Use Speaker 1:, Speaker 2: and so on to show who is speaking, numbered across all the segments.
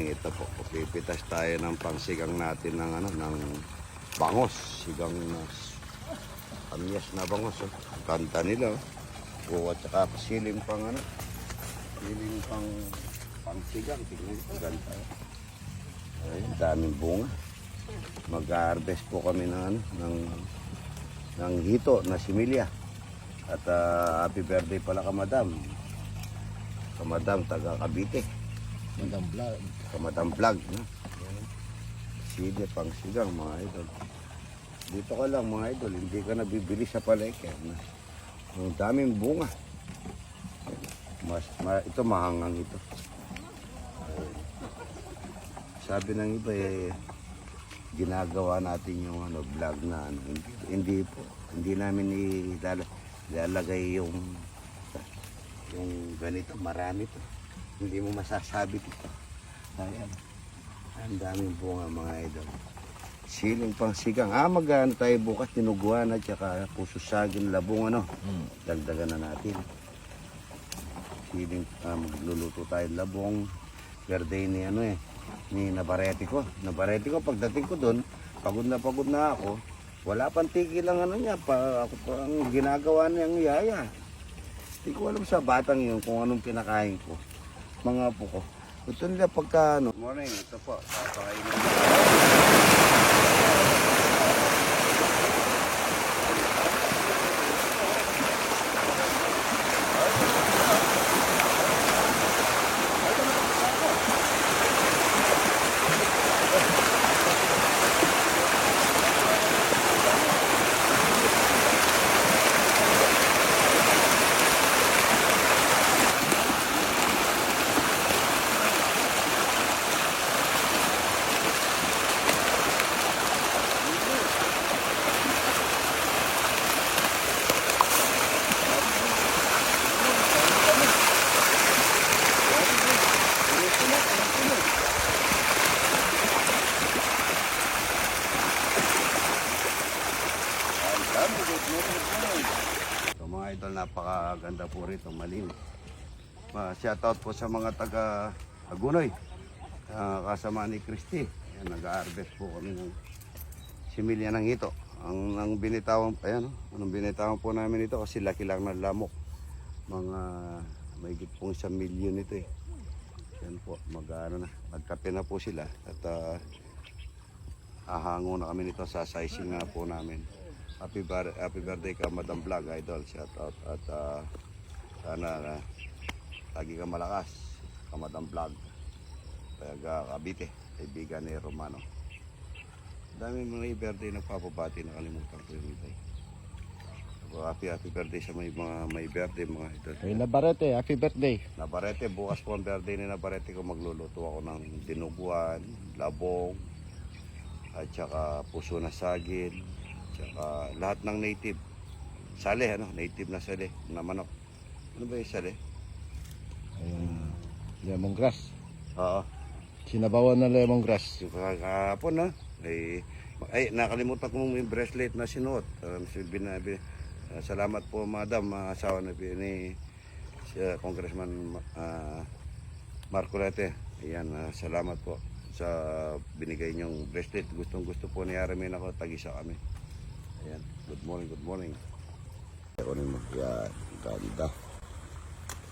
Speaker 1: Ito po, pipitas tayo ng pangsigang natin ng ano, ng bangos, sigang na kamyas na bangos. Oh. Kanta nila. Oh. Buwa tsaka siling pang ano, siling pang pangsigang. Tingnan ito, ganda. oh. Ay, daming bunga. Mag-harvest po kami ng ano, ng ng hito na similya. At ah, happy birthday pala ka madam. Kamadam, taga Cavite.
Speaker 2: Madam Vlog.
Speaker 1: Kamadam vlog. No? Sige, pang sigang mga idol. Dito ka lang mga idol, hindi ka nabibili sa palengke. Ang daming bunga. Mas, ma, ito mahangang ito. Sabi ng iba eh, ginagawa natin yung ano, vlog na ano. Hindi, hindi po. Hindi namin ilala, ilalagay yung yung ganito, marami to. Hindi mo masasabi dito. Ayan. Ang daming bunga mga idol. Siling pang sigang. Ah, magano tayo bukas, tinuguan at saka puso saging labong ano.
Speaker 2: Mm.
Speaker 1: Dagdagan na natin. Siling, ah, magluluto tayo ng labong. Birthday ni ano eh, ni Navarrete ko. Navarrete ko, pagdating ko doon, pagod na pagod na ako. Wala pang tigil ang ano niya, pa, ako pa ang ginagawa niyang yaya. Hindi ko alam sa batang yun kung anong pinakain ko. Mga po ko. Ito nila pagka ano. Morning, ito po. Papakainin. Ang dami, good morning, good morning. So mga idol, napakaganda po rito, malinis. Ma shoutout po sa mga taga Agunoy, uh, kasama ni Christy. Yan, nag-harvest po kami ng similya ng ito. Ang, ang binitawan, ayan, oh, anong binitawan po namin ito kasi laki lang ng lamok. Mga may pong isang milyon ito eh. Yan po, mag, ano na, magkape na po sila at ah, hahango na kami nito sa sizing nga po namin. Happy, bar- happy birthday ka, Madam Vlog, Idol. Shout out. At ah, sana na lagi ka malakas, ka Madam Vlog. Taga Cavite, kaibigan ni Romano. Dami mga birthday na papabati, nakalimutan ko yung iba. eh. So, happy, happy birthday sa may mga may birthday mga idol.
Speaker 2: Kay Navarrete, happy birthday.
Speaker 1: Nabarete, bukas po ang birthday ni Nabarete ko magluluto ako ng dinuguan, labong, at saka puso na saging, tsaka lahat ng native. Sale, ano? Native na sale, na manok. Ano ba yung sale?
Speaker 2: Ayun, lemongrass.
Speaker 1: Oo.
Speaker 2: Sinabawan ng lemongrass.
Speaker 1: Kahapon, ha? Ay, ay, nakalimutan ko yung bracelet na sinuot. Um, si binabi, ah, salamat po, madam, mga asawa na ni si, ah, Congressman uh, Marcolete. Ayan, ah, salamat po sa binigay niyong bracelet. Gustong gusto po ni Aramin ako, tag-isa kami. Ayan, good morning, good morning. Ako naman, yan, ganda.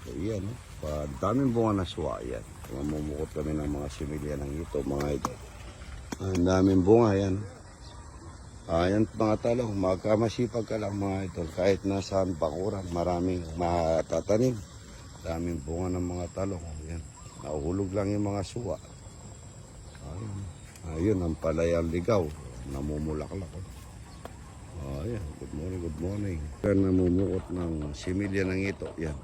Speaker 1: So, yan, eh. Pa, daming bunga na suwa, yan. Mamumukot kami ng mga similya ng ito, mga ito. Ang daming bunga, yan. Ayan, mga talong, magkamasipag ka lang mga ito. Kahit nasaan bakuran, maraming matatanim. Daming bunga ng mga talong. Yan. Nahuhulog lang yung mga suwa. Ayun. Ayun, ang palayang ligaw. Namumulaklak. Oh. Ayan, good morning, good morning. Namumukot ng similya ng ito. Yan.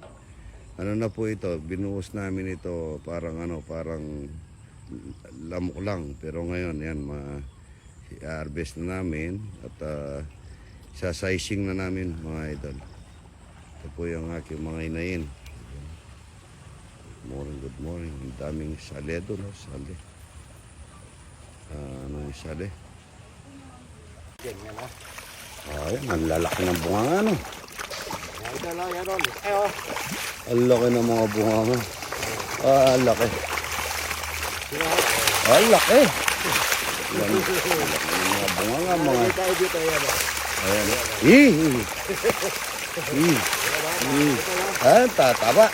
Speaker 1: Ano na po ito, binuhos namin ito parang ano, parang lamok lang. Pero ngayon, yan, ma harvest na namin at uh, sa-sizing na namin mga idol. Ito po yung aking mga inayin. Good morning, good morning. Ang daming sale doon, no? sale. Ah, ano yung sale?
Speaker 2: Ganyan na.
Speaker 1: Ay, ang lalaki ng bunga nga, no?
Speaker 2: Ito lang yan ron. Ayo.
Speaker 1: Ang laki ng mga bunga nga. Ah, ang laki. Ay, laki. Yan. Laki ng mga bunga nga, mga...
Speaker 2: tayo dito yan.
Speaker 1: Ayan. Ih! Ih! Ih! Ayan, tataba.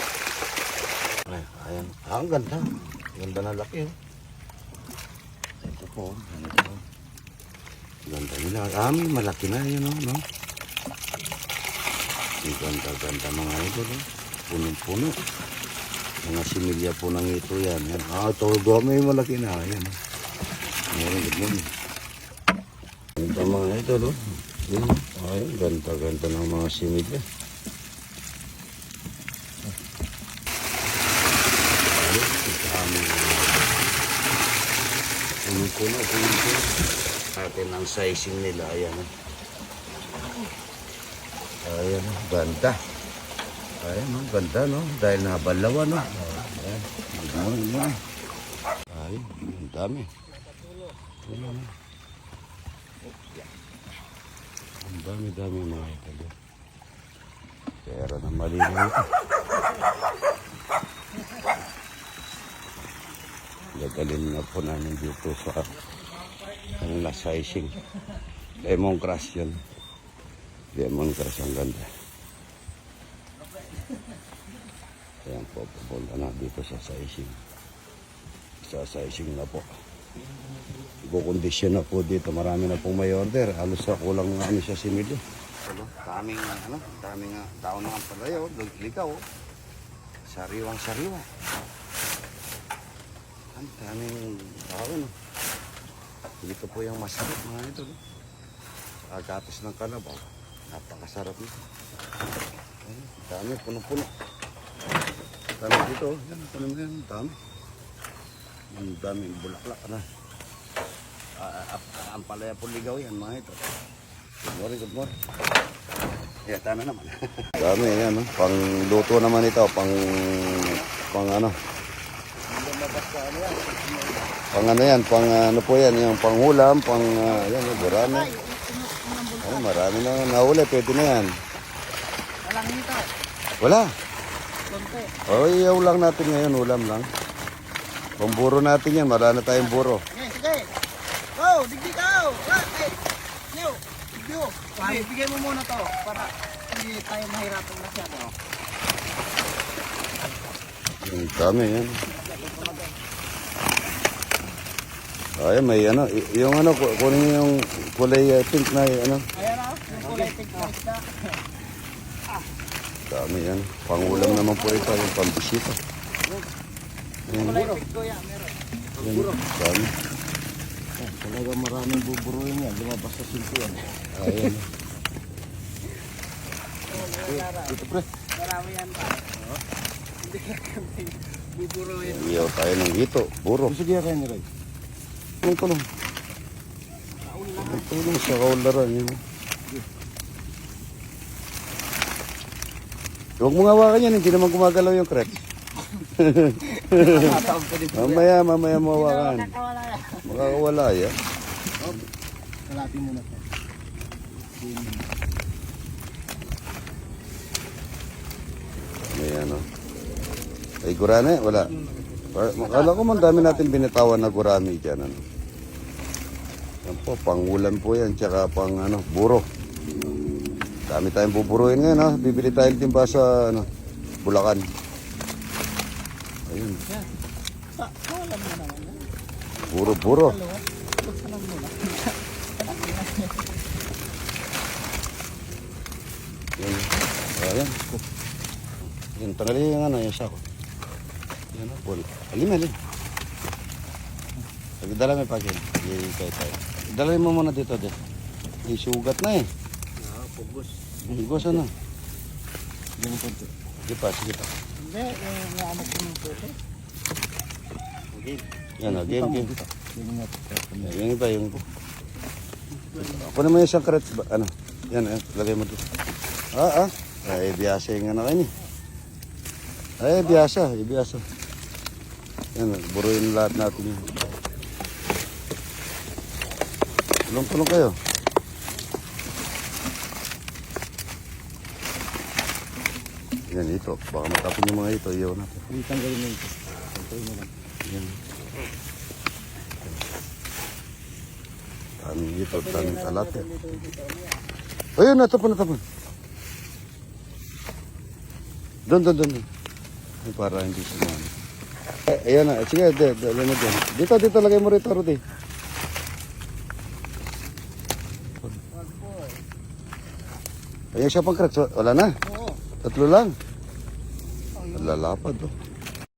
Speaker 1: Ay, ayan. Ah, ang ganda. Ganda na laki, oh. Ito po, ano po. Ganda nila. Ah, malaki na yun, oh, no? Ang ganda-ganda mga idol, oh. Punong-puno. Mga similya po ng ito yan. yan. Ah, ito, may malaki na. Ayan. oh. Meron, good morning. Ito mga idol, oh. Yan. Ay, ganda-ganda ng mga similya. Ayun, ang dami. Puno-puno, puno-puno. Atin ang sizing nila, ayan. oh. Ayan, oh, ganda. Ayan, oh, ganda, no? Dahil nabalawan, no? Ayan, ang dami, Ay, ang dami. Ayan. Ang dami-dami mga italo. Pero na malinaw ito. Gagalin na po namin dito sa ang sizing. Lemongrass yun. Lemongrass ang ganda. Ayan po, pupunta na dito sa sizing. Sa sizing na po. Kukondisyon na po dito. Marami na pong may order. Halos sa kulang ano siya si Milyo. Ano, daming ano, daming uh, tao na ang palayo. Ligaw. Sariwang sariwa. Ang daming tao no. Dito po yung masarap mga ito. No? Agatis ng kalabaw. Napakasarap nito. Dami, puno-puno. Dami dito. oh. Yan, puno na yan. Dami. Ang daming bulaklak na. Ah, ah, ang palaya po ligaw yan mga ito. Good morning, good morning. Yeah, tama naman. Dami yan, no? Pang luto naman ito, pang pang ano. Pang ano yan, pang ano po yan, yung pang ulam, pang uh, yan, marami. Ay, marami na nahuli, pwede na yan.
Speaker 3: Walang nito.
Speaker 1: Wala.
Speaker 3: Konti.
Speaker 1: O, iyaw lang natin ngayon, ulam lang. Pamburo natin yan, marami na tayong buro.
Speaker 3: Sige. Go, digdig hey. Yo, digdig. Ay, bigay mo muna to para hindi tayo mahirapan masyado.
Speaker 1: Ang dami yan. Ay, may ano, yung ano, ku- kunin yung kulay uh, pink na ano.
Speaker 3: Ayan na, yung kulay pink na isda.
Speaker 1: Dami yan. Pangulam naman po ito, yung pambisita. Ayan,
Speaker 3: Kulay pink ko yan, meron.
Speaker 1: yan, dami.
Speaker 2: Talaga maraming buburuin yan. Lumabas sa silpo yan.
Speaker 1: Ayan.
Speaker 2: Dito pre.
Speaker 3: Marami yan pa. Hindi ka kami buburuin.
Speaker 1: Iyaw tayo ng hito, buro.
Speaker 2: Sige kayo ni Ray.
Speaker 1: Tulong, tulong. Tulong sa kaularan yun. Huwag mo nga hawakan yan, hindi naman gumagalaw yung
Speaker 3: dito.
Speaker 1: Mamaya, mamaya.
Speaker 3: Nakawala yan.
Speaker 1: Makakawala yan.
Speaker 2: Kalapin mo na to.
Speaker 1: May ano. Ay, gurame? Wala. Akala ko man dami natin binitawan na gurami dyan. Ano. Yan po, pangulan po yan. Tsaka pang ano, buro. Dami tayong buburuin ngayon. Ha? Bibili tayong timba sa ano, Bulacan. Ayun. Buro, buro. Yan. Ayan. Yan, tanggalin yung ano, yung sako. Yan o, bul. Alin, alin. Dala may pagin. Yan, kayo tayo. Dalhin mo muna dito, din. May sugat na eh.
Speaker 2: Ah, pugos.
Speaker 1: Higos ano?
Speaker 2: Yung konti.
Speaker 1: Sige pa, sige pa.
Speaker 3: Hindi, yung naano ko ng puto.
Speaker 1: Yan o, game, game.
Speaker 2: Dito. Yung
Speaker 1: iba, yung iba. Kunin mo yung isang? Ano? Yan, eh, lagay mo dito. Ah, ah. Ay, biyasa yung ano kayo ni. Ay, biyasa, ay, biyasa. Yan, buruin lahat natin yun. Tulong-tulong kayo. Yan ito. Baka matapon yung mga ito. Iyaw natin.
Speaker 2: Hindi tanggalin mo ito. Tanggalin mo lang.
Speaker 1: Yan. Taming ito. Taming kalate. Eh. Ayun, oh, natapon, natapon. Doon, doon, doon. Para hindi sumano. Eh, ayan na. Sige, dito, dito. Dito, dito lagay mo rito, Rudy. Ayan siya pang cracks. Wala na?
Speaker 3: Oo.
Speaker 1: Tatlo lang. Nalalapad oh.